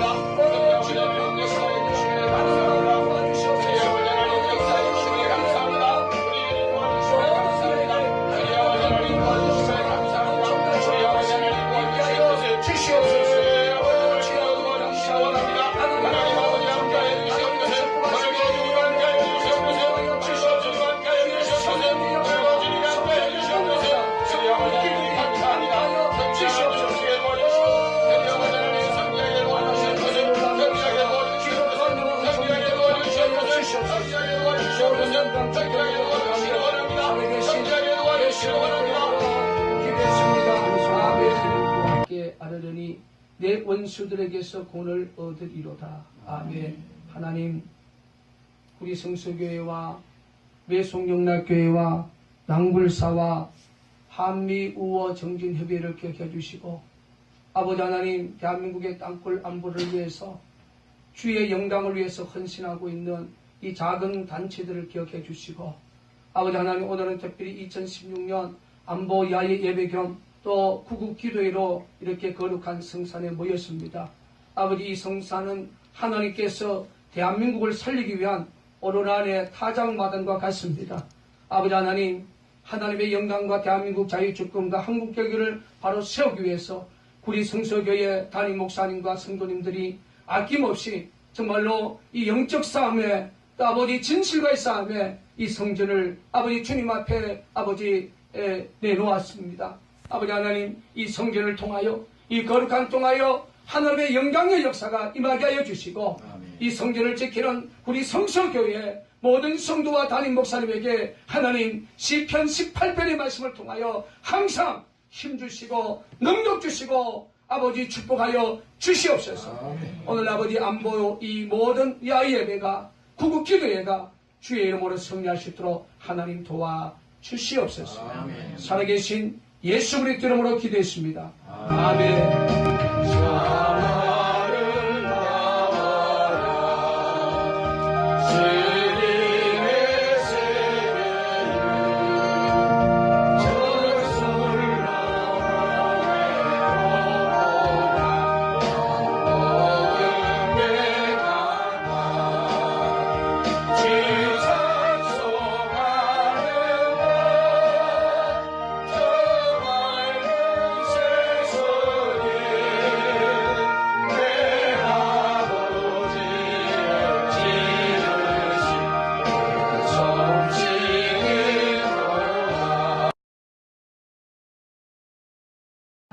함께 내 원수들에게서 구원을 얻으리로다. 아멘. 하나님, 우리 성서교회와 외송영락교회와 낭불사와 한미 우호 정진협의회를 기억해 주시고 아버지 하나님 대한민국의 땅굴 안보를 위해서 주의 영광을 위해서 헌신하고 있는 이 작은 단체들을 기억해 주시고 아버지 하나님 오늘은 특별히 2016년 안보 야외 예배 겸 또 구국 기도회로 이렇게 거룩한 성산에 모였습니다. 아버지 이 성산은 하나님께서 대한민국을 살리기 위한 오로란의 타장마당과 같습니다. 아버지 하나님 하나님의 영광과 대한민국 자유주권과 한국교회를 바로 세우기 위해서 우리 성서교회 담임 목사님과 성도님들이 아낌없이 정말로 이 영적 싸움에 또 아버지 진실과의 싸움에 이 성전을 아버지 주님 앞에 아버지 에 내놓았습니다. 아버지 하나님 이 성전을 통하여 이 거룩한 통하여 하나님의 영광의 역사가 임하게 하여 주시고 이 성전을 지키는 우리 성서교회 모든 성도와 담임 목사님에게 하나님 시편 18편의 말씀을 통하여 항상 힘 주시고 능력 주시고 아버지 축복하여 주시옵소서. 오늘 아버지 안보 이 모든 야외 예배가 구국 기도회가 주의 이름으로 승리할 수 있도록 하나님 도와 주시옵소서. 살아계신 예수 그리스도 이름으로 기도했습니다. 아멘.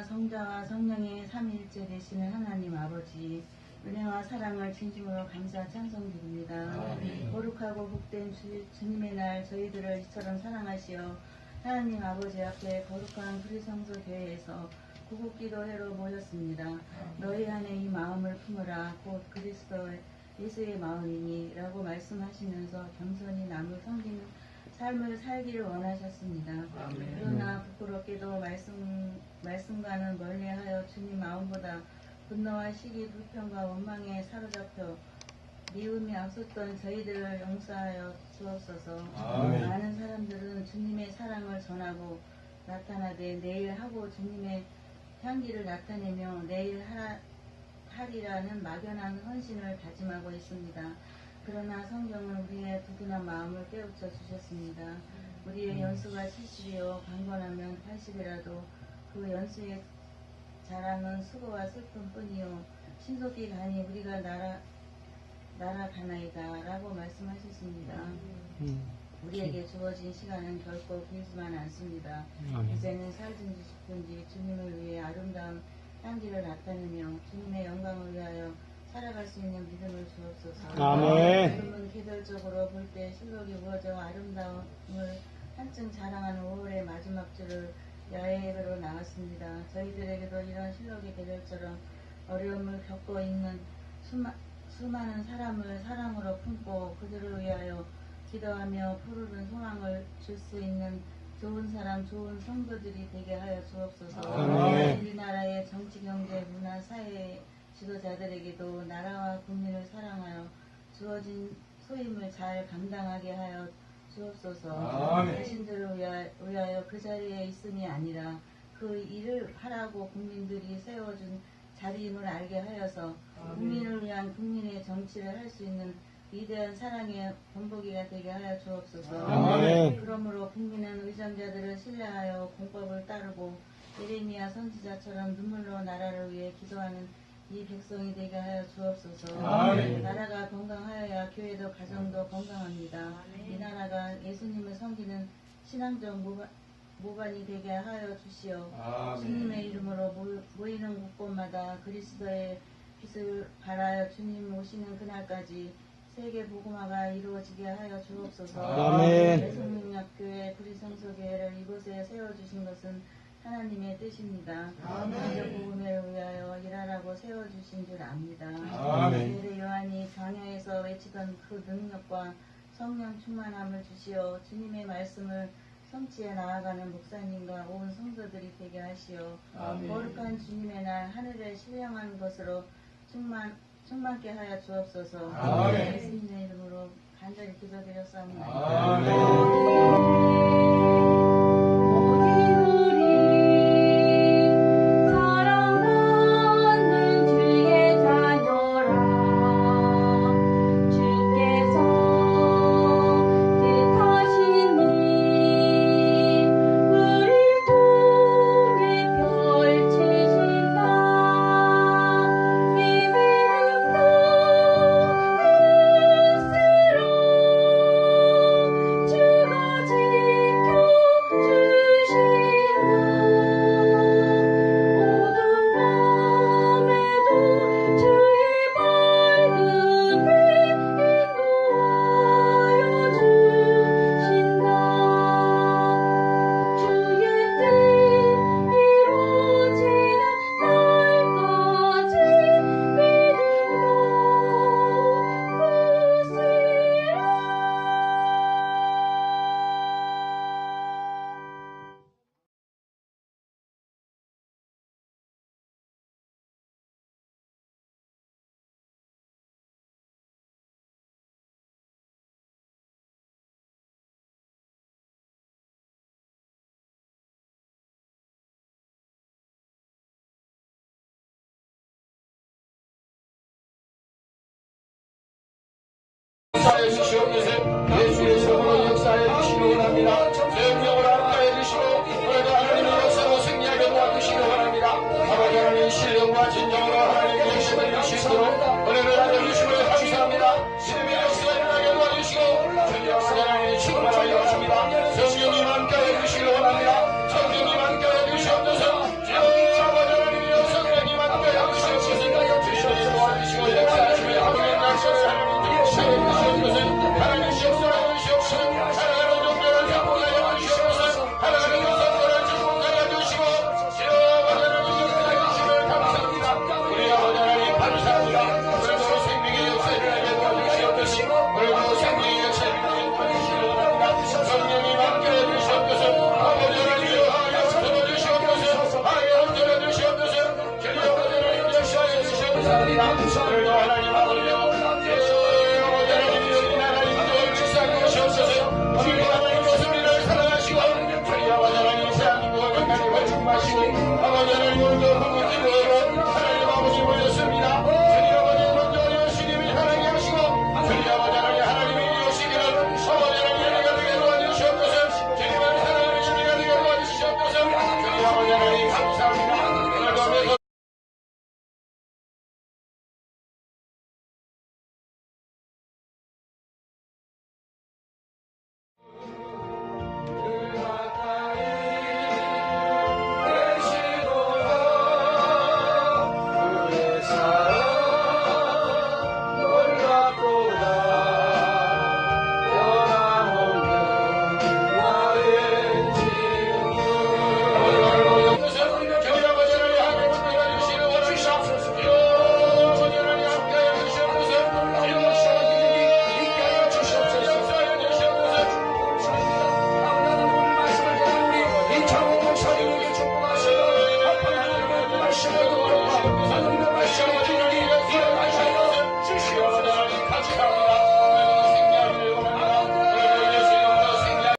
성자와 성령의 삼위일체 되시는 하나님 아버지 은혜와 사랑을 진심으로 감사 찬송 드립니다. 거룩하고 복된 주, 주님의 날 저희들을 이처럼 사랑하시어 하나님 아버지 앞에 거룩한 프리성소 교회에서 구국기도 회로 모였습니다. 너희 안에 이 마음을 품으라 곧 그리스도 예수의 마음이니 라고 말씀하시면서 겸손히 남을 섬기는 삶을 살기를 원하셨습니다. 그러나 부끄럽게도 말씀, 말씀과는 멀리하여 주님 마음보다 분노와 시기, 불평과 원망에 사로잡혀 미움이 앞섰던 저희들을 용서하여 주옵소서. 아멘. 많은 사람들은 주님의 사랑을 전하고 나타나되 내일 하고 주님의 향기를 나타내며 내일 하라, 하리라는 막연한 헌신을 다짐하고 있습니다. 그러나 성경은 우리의 두근한 마음을 깨우쳐 주셨습니다. 우리의 연수가 70이요 강건하면 80이라도 그 연수의 자랑은 수고와 슬픔뿐이요 신속히 가니 우리가 날아 날아가나이다 라고 말씀하셨습니다. 우리에게 주어진 시간은 결코 길지만 않습니다. 이제는 살든지 죽든지 주님을 위해 아름다운 향기를 나타내며 주님의 영광을 위하여 살아갈 수 있는 믿음을 주옵소서. 아멘. 지금은 개별적으로 볼 때 실록이 우어져 아름다움을 한층 자랑하는 5월의 마지막 주를 야외로 나왔습니다. 저희들에게도 이런 실록의 계절처럼 어려움을 겪고 있는 수마, 수많은 사람을 사랑으로 품고 그들을 위하여 기도하며 푸르른 소망을 줄 수 있는 좋은 사람, 좋은 성도들이 되게 하여 주옵소서. 아멘. 우리나라의 정치, 경제, 문화, 사회 지도자들에게도 나라와 국민을 사랑하여 주어진 소임을 잘 감당하게 하여 주옵소서. 아멘. 자신들을 위하- 위하여 그 자리에 있음이 아니라 그 일을 하라고 국민들이 세워준 자리임을 알게 하여서 국민을 위한 국민의 정치를 할 수 있는 위대한 사랑의 본보기가 되게 하여 주옵소서. 아멘. 그러므로 국민은 의정자들을 신뢰하여 공법을 따르고 예레미야 선지자처럼 눈물로 나라를 위해 기도하는 이 백성이 되게 하여 주옵소서. 아멘. 나라가 건강하여야 교회도 가정도 건강합니다. 이 나라가 예수님을 섬기는 신앙적 모바, 모반이 되게 하여 주시오. 아멘. 주님의 이름으로 모, 모이는 곳곳마다 그리스도의 빛을 발하여 주님 오시는 그날까지 세계 복음화가 이루어지게 하여 주옵소서. 아멘. 대성능력교회 구리성소교회를 이곳에 세워주신 것은 하나님의 뜻입니다. 먼저 복음을 위하여 일하라고 세워주신 줄 압니다. 아멘. 베드로 요한이 장야에서 외치던 그 능력과 성령 충만함을 주시어 주님의 말씀을 성취해 나아가는 목사님과 온 성도들이 되게 하시어 아멘. 거룩한 주님의 날 하늘에 신령한 것으로 충만 충만케 하여 주옵소서. 아멘. 예수님의 이름으로 간절히 기도드렸사옵나이다. 아멘. 역사